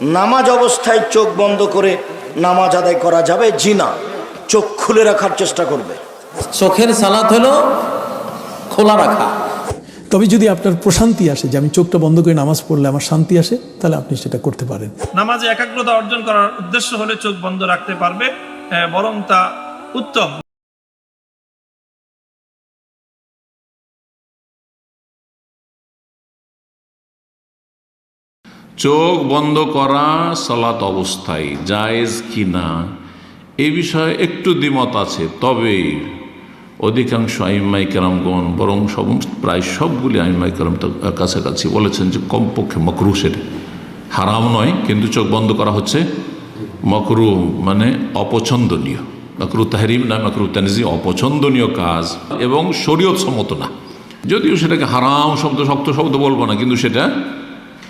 নামাজ অবস্থায় চোখ বন্ধ করে নামাজ আদায় করা যাবে জিনা। চোখ খুলে রাখার চেষ্টা করবে। চোখের সালাত হলো খোলা রাখা। তবে যদি আপনার প্রশান্তি আসে যে আমি চোখটা বন্ধ করে নামাজ পড়লে আমার শান্তি আসে তাহলে আপনি সেটা করতে পারেন। নামাজে একাগ্রতা অর্জন করার উদ্দেশ্য হলে চোখ বন্ধ রাখতে পারবে আহ, বরং তা উত্তম। চোখ বন্ধ করা সালাত অবস্থায়, জায়েজ কি না, এ বিষয়ে একটু দ্বিমত আছে। তবে অধিকাংশ আইমাই কেরামগণ, বরং সব, প্রায় সবগুলি আইমাই কেরাম কাছাকাছি বলেছেন যে, কমপক্ষে মকরু সেটা হারাম নয়, কিন্তু চোখ বন্ধ করা হচ্ছে মকরু মানে অপছন্দনীয়। মকরু তাহরিম না, মকরু তানজি, অপছন্দনীয় কাজ, এবং শরীয়ত সম্মত না। যদিও সেটাকে হারাম শব্দ, শক্ত শব্দ বলব না, কিন্তু সেটা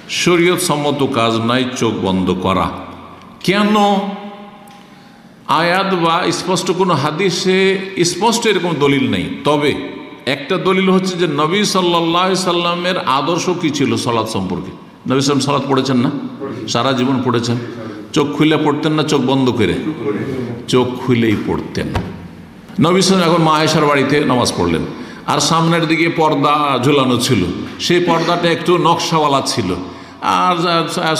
শরীয়ত সম্মত কাজ নাই, চোখ বন্ধ করা। কেন? আয়াত বা স্পষ্ট কোনো হাদিসে স্পষ্ট এরকম দলিল নেই। তবে একটা দলিল হচ্ছে যে নবী সাল্লাহ সাল্লামের আদর্শ কি ছিল সলাদ সম্পর্কে? নবী সাল্লাম সালাদ পড়েছেন না? সারা জীবন পড়েছেন? চোখ খুলে পড়তেন না, চোখ বন্ধ করে? চোখ খুলেই পড়তেন। নবী সাল্লাম এখন মা বাড়িতে নামাজ পড়লেন। আর সামনের দিকে পর্দা ঝুলানো ছিল। সেই পর্দাটা একটু নকশাওয়ালা ছিল। আর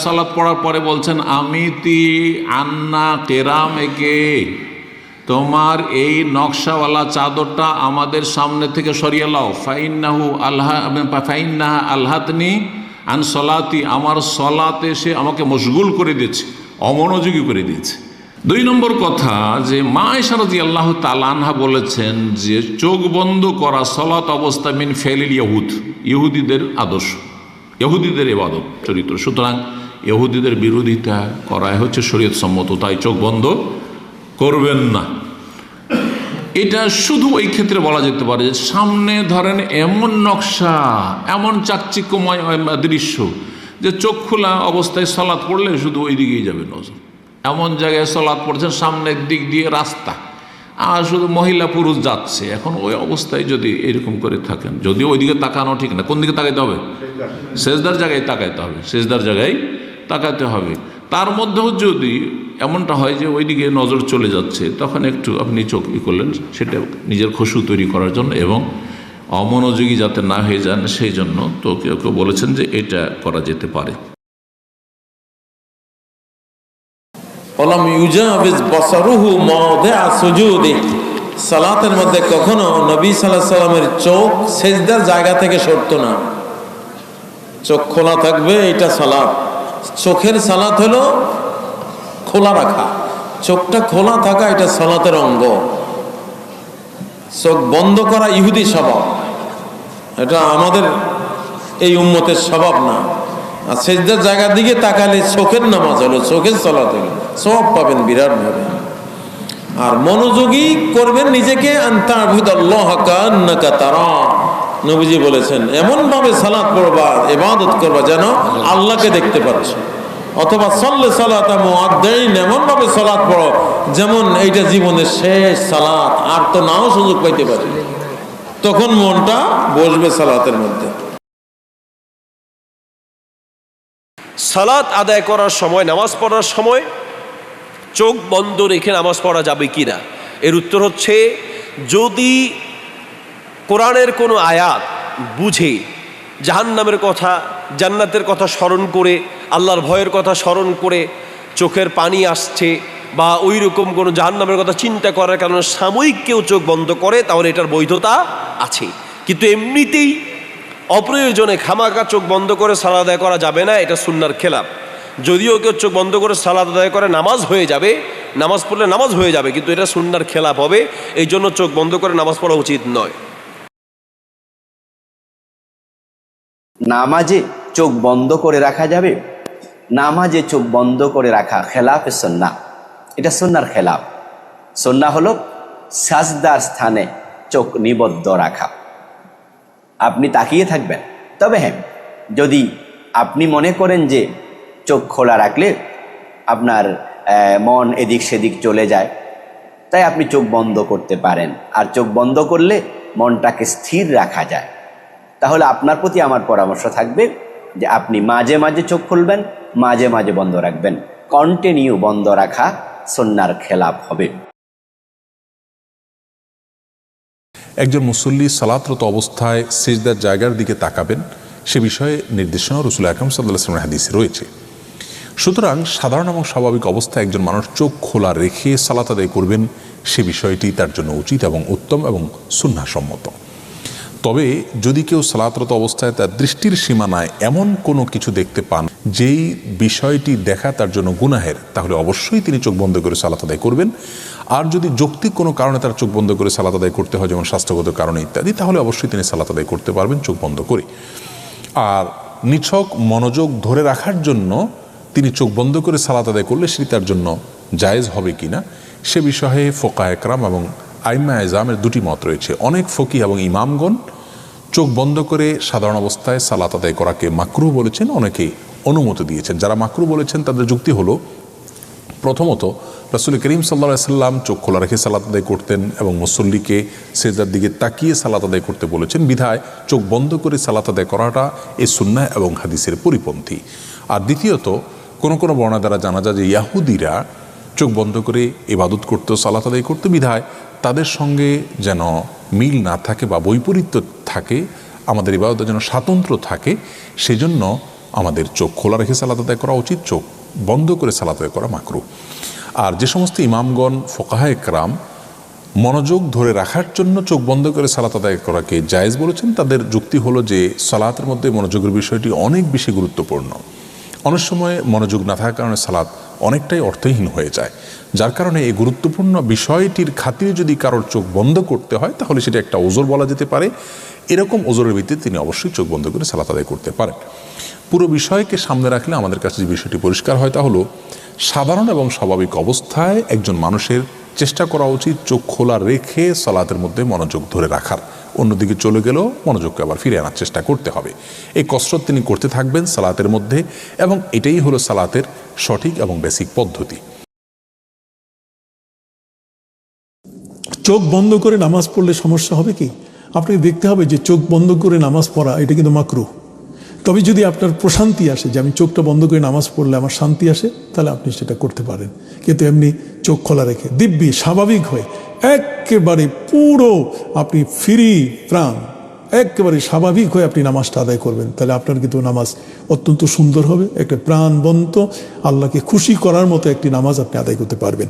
সালাদ পড়ার পরে বলছেন, আমি তি আন্না কেরাম একে তোমার এই নকশাওয়ালা চাদরটা আমাদের সামনে থেকে সরিয়ে লাও ফাইন্নাহু আল্লাহ ফাইন্নাহা আল্লাহতনি আন সলাতি। আমার সলাতে সে আমাকে মশগুল করে দিয়েছে, অমনোযোগী করে দিয়েছে। দুই নম্বর কথা যে মা ইশারদি আল্লাহ তালানহা বলেছেন যে, চোখ বন্ধ করা সলাত অবস্থা মিন ফেলিল ইহুদ, ইহুদিদের আদর্শ। ইহুদিদের এবাদত চরিত্র। সুতরাং ইহুদিদের বিরোধিতা করাই হচ্ছে শরীয়ত সম্মত, তাই চোখ বন্ধ করবেন না। এটা শুধু এই ক্ষেত্রে বলা যেতে পারে যে সামনে ধরেন এমন নকশা, এমন চাকচিক্যময় দৃশ্য যে চোখ খোলা অবস্থায় সলাৎ পড়লে শুধু ওই দিকেই যাবে নজর। এমন জায়গায় সলাৎ পড়ছেন, সামনের দিক দিয়ে রাস্তা। আর শুধু মহিলা পুরুষ যাচ্ছে। এখন ওই অবস্থায় যদি এরকম করে থাকেন যদিও ওইদিকে তাকানো ঠিক না, কোন দিকে তাকাইতে হবে? শেষদার জায়গায় তাকাইতে হবে শেষদার জায়গায় তাকাতে হবে। তার মধ্যেও যদি এমনটা হয় যে ওইদিকে নজর চলে যাচ্ছে, তখন একটু আপনি চোখ ই করলেন, সেটা নিজের খুশু তৈরি করার জন্য এবং অমনোযোগী যাতে না হয়ে যান, সেই জন্য তো কেউ কেউ বলেছেন যে এটা করা যেতে পারে। কলম ইউজাবিজ বসরুহু মওদিআ সুজুদি। সালাতের মধ্যে কখনো নবী আলাইহি সাল্লামের চোখ সেজদার জায়গা থেকে সরতো না। চোখ খোলা থাকবে, এটা সালাত। চোখের সালাত হলো খোলা রাখা। চোখটা খোলা থাকা এটা সালাতের অঙ্গ। চোখ বন্ধ করা ইহুদি স্বভাব। এটা আমাদের এই উম্মতের স্বভাব না। আর সেজদার জায়গার দিকে তাকালে চোখের নামাজ হলো চোখের চলাত হলো। সব পাবেন, বিরাট ভাবে। আর মনোযোগী করবেন নিজেকে তারা। নবীজি বলেছেন এমন ভাবে সালাত পড়বা এবাদত করবা যেন আল্লাহকে দেখতে পাচ্ছ। অথবা সল্লে সালাত এমন ভাবে সালাত পড়ো যেমন এইটা জীবনের শেষ সালাত, আর তো নাও সুযোগ পাইতে পারি। তখন মনটা বসবে সালাতের মধ্যে। সালাত আদায় করার সময়, নামাজ পড়ার সময় চোখ বন্ধ রেখে নামাজ পড়া যাবে কি না এর উত্তর হচ্ছে, যদি কোরআনের কোনো আয়াত বুঝে, জাহান্নামের কথা, জান্নাতের কথা স্মরণ করে, আল্লাহর ভয়ের কথা স্মরণ করে চোখের পানি আসছে বা ওই রকম কোনো জাহান্নামের কথা চিন্তা করার কারণে সাময়িক কেউ চোখ বন্ধ করে, তাহলে এটার বৈধতা আছে। কিন্তু এমনিতেই অপ্রয়োজনে খামাকা চোখ বন্ধ করে সালাদ আদায় করা যাবে না, এটা সুন্নার খেলাপ যদিও কেউ চোখ বন্ধ করে সালাদ আদায় করে, নামাজ হয়ে যাবে, নামাজ পড়লে নামাজ হয়ে যাবে, কিন্তু এটা সুন্নার খেলাপ হবে, এই জন্য চোখ বন্ধ করে নামাজ পড়া উচিত নয়। নামাজে চোখ বন্ধ করে রাখা যাবে, নামাজে চোখ বন্ধ করে রাখা খেলাফে সন্না। এটা সন্ন্যার খেলাফ। সন্না হলো সাজদার স্থানে চোখ নিবদ্ধ রাখা। আপনি তাকিয়ে থাকবেন। তবে হ্যাঁ যদি আপনি মনে করেন যে চোখ খোলা রাখলে আপনার মন এদিক সেদিক চলে যায়, তাই আপনি চোখ বন্ধ করতে পারেন। আর চোখ বন্ধ করলে মনটাকে স্থির রাখা যায়। তাহলে আপনার প্রতি আমার পরামর্শ থাকবে যে আপনি মাঝে মাঝে চোখ খুলবেন, মাঝে মাঝে বন্ধ রাখবেন। কন্টিনিউ বন্ধ রাখা সন্ন্যার খেলাপ হবে। একজন মুসল্লি সালাতরত অবস্থায় সেজদার জায়গার দিকে তাকাবেন, সে বিষয়ে নির্দেশনা রসুল আকরম সাল্লাহ হাদিসে রয়েছে। সুতরাং সাধারণ এবং স্বাভাবিক অবস্থায় একজন মানুষ চোখ খোলা রেখে সালাত আদায় করবেন, সে বিষয়টি তার জন্য উচিত এবং উত্তম এবং সুন্নাসম্মত তবে যদি কেউ সালাতরত অবস্থায় তার দৃষ্টির সীমানায় এমন কোনো কিছু দেখতে পান যেই বিষয়টি দেখা তার জন্য গুনাহের, তাহলে অবশ্যই তিনি চোখ বন্ধ করে সালাত আদায় করবেন। আর যদি যৌক্তিক কোনো কারণে তার চোখ বন্ধ করে সালাত আদায় করতে হয়, যেমন স্বাস্থ্যগত কারণে ইত্যাদি, তাহলে অবশ্যই তিনি সালাত আদায় করতে পারবেন চোখ বন্ধ করে আর নিছক মনোযোগ ধরে রাখার জন্য তিনি চোখ বন্ধ করে সালাত আদায় করলে সেটি তার জন্য জায়েজ হবে কিনা, সে বিষয়ে ফোকা একরাম এবং আইমা এজামের দুটি মত রয়েছে। অনেক ফকি এবং ইমামগণ চোখ বন্ধ করে সাধারণ অবস্থায় সালাত আদায় করাকে মাকরু বলেছেন অনেকে অনুমতি দিয়েছেন। যারা মাকরু বলেছেন, তাদের যুক্তি হলো, প্রথমত, রাসুল করিম সাল্লা সাল্লাম চোখ খোলা রেখে সালাত আদায় করতেন এবং মুসল্লিকে সেজার দিকে তাকিয়ে সালাত আদায় করতে বলেছেন। বিধায় চোখ বন্ধ করে সালাত আদায় করাটা এ সুন্না এবং হাদিসের পরিপন্থী। আর দ্বিতীয়ত, কোনো কোনো বর্ণা দ্বারা জানা যায় যে ইয়াহুদিরা চোখ বন্ধ করে ইবাদত করতো সালাত আদায় করতে। বিধায় তাদের সঙ্গে যেন মিল না থাকে বা বৈপরীত্য থাকে, আমাদের ইবাদতের যেন স্বাতন্ত্র থাকে, সেজন্য আমাদের চোখ খোলা রেখে সালাত আদায় করা উচিত, চোখ বন্ধ করে সালাত আদায় করা মাকরু। আর যে সমস্ত ইমামগণ, ফোকাহা একরাম, মনোযোগ ধরে রাখার জন্য চোখ বন্ধ করে সালাত আদায় করাকে জায়েজ বলেছেন, তাদের যুক্তি হলো যে সালাতের মধ্যে মনোযোগের বিষয়টি অনেক বেশি গুরুত্বপূর্ণ। অনেক সময় মনোযোগ না থাকার কারণে সালাত অনেকটাই অর্থহীন হয়ে যায়। যার কারণে এই গুরুত্বপূর্ণ বিষয়টির খাতিরে যদি কারোর চোখ বন্ধ করতে হয়, তাহলে সেটা একটা ওজোর বলা যেতে পারে। এরকম ওজোরের ভিত্তিতে তিনি অবশ্যই চোখ বন্ধ করে সালাত আদায় করতে পারেন। পুরো বিষয়কে সামনে রাখলে আমাদের কাছে যে বিষয়টি পরিষ্কার হয় তা হলো, সাধারণ এবং স্বাভাবিক অবস্থায় একজন মানুষের চেষ্টা করা উচিত চোখ খোলা রেখে সালাতের মধ্যে মনোযোগ ধরে রাখার। অন্যদিকে চলে গেলেও মনোযোগকে আবার ফিরে আনার চেষ্টা করতে হবে। এই কসরত তিনি করতে থাকবেন সালাতের মধ্যে এবং এটাই হলো সালাতের সঠিক এবং বেসিক পদ্ধতি। চোখ বন্ধ করে নামাজ পড়লে সমস্যা হবে কি? আপনাকে দেখতে হবে যে চোখ বন্ধ করে নামাজ পড়া, এটা কিন্তু মাকরু তবে যদি আপনার প্রশান্তি আসে যে আমি চোখটা বন্ধ করে নামাজ পড়লে আমার শান্তি আসে, তাহলে আপনি সেটা করতে পারেন। কিন্তু এমনি চোখ খোলা রেখে, দিব্যি, স্বাভাবিক হয়ে, একেবারে পুরো আপনি ফ্রি, প্রাণ, একেবারে স্বাভাবিক হয়ে আপনি নামাজটা আদায় করবেন, তাহলে আপনার কিন্তু নামাজ অত্যন্ত সুন্দর হবে। একটা প্রাণবন্ত, আল্লাহকে খুশি করার মতো একটি নামাজ আপনি আদায় করতে পারবেন।